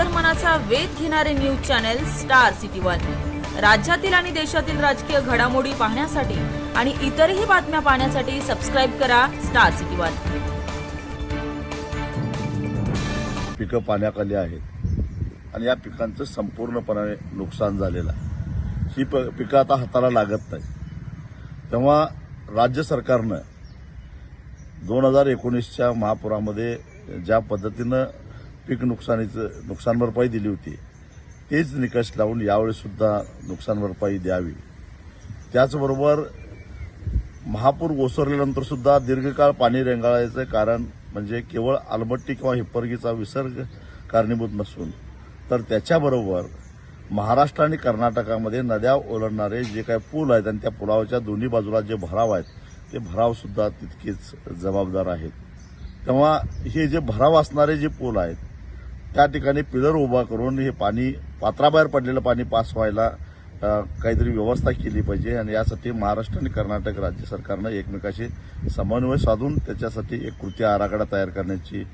अंतर्मनाचा वेध घेणारे news channel star city one. राज्यातील आणि देशातील राजकीय घडामोडी पाहण्यासाठी आणि इतरही बातम्या पाहण्यासाठी सबस्क्राईब करा स्टार सिटी वन. पिकं पाण्याखाली आहेत. आणि या पिकांचं संपूर्णपणे नुकसान झालेलं आहे. ही प पिकं आता हाताला लागत नाही तेव्हा राज्य सरकारनं दोन हजार एकोणीसच्या महापुरामध्ये ज्या पद्धतीनं पीक नुकसानीचं नुकसान भरपाई दिली होती. तेच निकष लावून यावेळी सुद्धा नुकसान भरपाई द्यावी. त्याचबरोबर महापूर ओसरल्यानंतर सुद्धा दीर्घकाळ पाणी रेंगाळायचं कारण म्हणजे केवळ आलबट्टी किंवा हिप्परगीचा विसर्ग कारणीभूत नसून तर त्याच्याबरोबर महाराष्ट्र आणि कर्नाटकामध्ये नद्या ओलांडणारे जे काही पूल आहेत आणि त्या पुलावच्या दोन्ही बाजूला जे भराव आहेत ते भरावसुद्धा तितकेच जबाबदार आहेत. तेव्हा हे जे भराव असणारे जे पूल आहेत त्या ठिकाणी पिलर उभा करून हे पाणी पात्राबाहेर पडलेलं पाणी पास व्हायला काहीतरी व्यवस्था केली पाहिजे आणि यासाठी महाराष्ट्र आणि कर्नाटक राज्य सरकारनं एकमेकाशी समन्वय साधून त्याच्यासाठी एक कृती आराखडा तयार करण्याची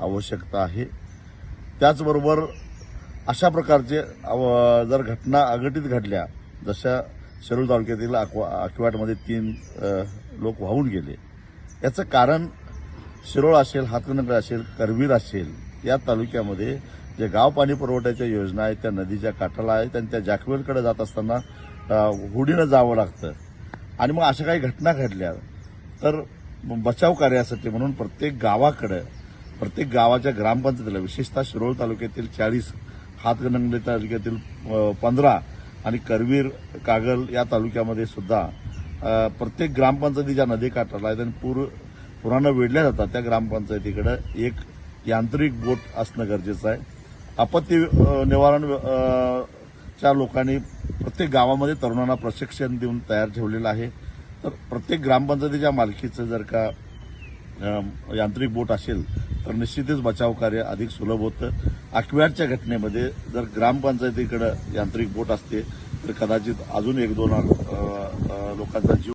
आवश्यकता आहे. त्याचबरोबर अशा प्रकारचे जर घटना अघटित घडल्या जशा शिरूर तालुक्यातील अक्वा अक्वाटमध्ये तीन लोक वाहून गेले याचं कारण शिरोळ असेल हातकणंगले असेल करवीर असेल या तालुक्यामध्ये जे गाव पाणी पुरवठ्याच्या योजना आहेत त्या नदीच्या काठाला आहेत आणि त्या जॅकवेलकडे जात असताना हुडीनं होडीनं जावं लागतं. आणि मग अशा काही घटना घडल्या तर बचाव कार्यासाठी म्हणून प्रत्येक गावाकडं प्रत्येक गावाच्या ग्रामपंचायतीला विशेषतः शिरोळ तालुक्यातील चाळीस हातगणंगले तालुक्यातील पंधरा आणि करवीर कागल या तालुक्यामध्ये सुद्धा अ, प्रत्येक ग्रामपंचायतीच्या नदीकाठाला आहेत आणि पूर पुरानं वेढल्या जातात त्या ग्रामपंचायतीकडं एक यांत्रिक बोट असणं गरजेचं आहे. आपत्ती निवारण च्या लोकांनी प्रत्येक गावामध्ये तरुणांना प्रशिक्षण देऊन तयार ठेवलेलं आहे. तर प्रत्येक ग्रामपंचायतीच्या मालकीचं जर का यांत्रिक बोट असेल तर निश्चितच बचाव कार्य अधिक सुलभ होतं. अक्व्याटच्या घटनेमध्ये जर ग्रामपंचायतीकडे यांत्रिक बोट असते तर कदाचित अजून एक दोन लोकांचा जीव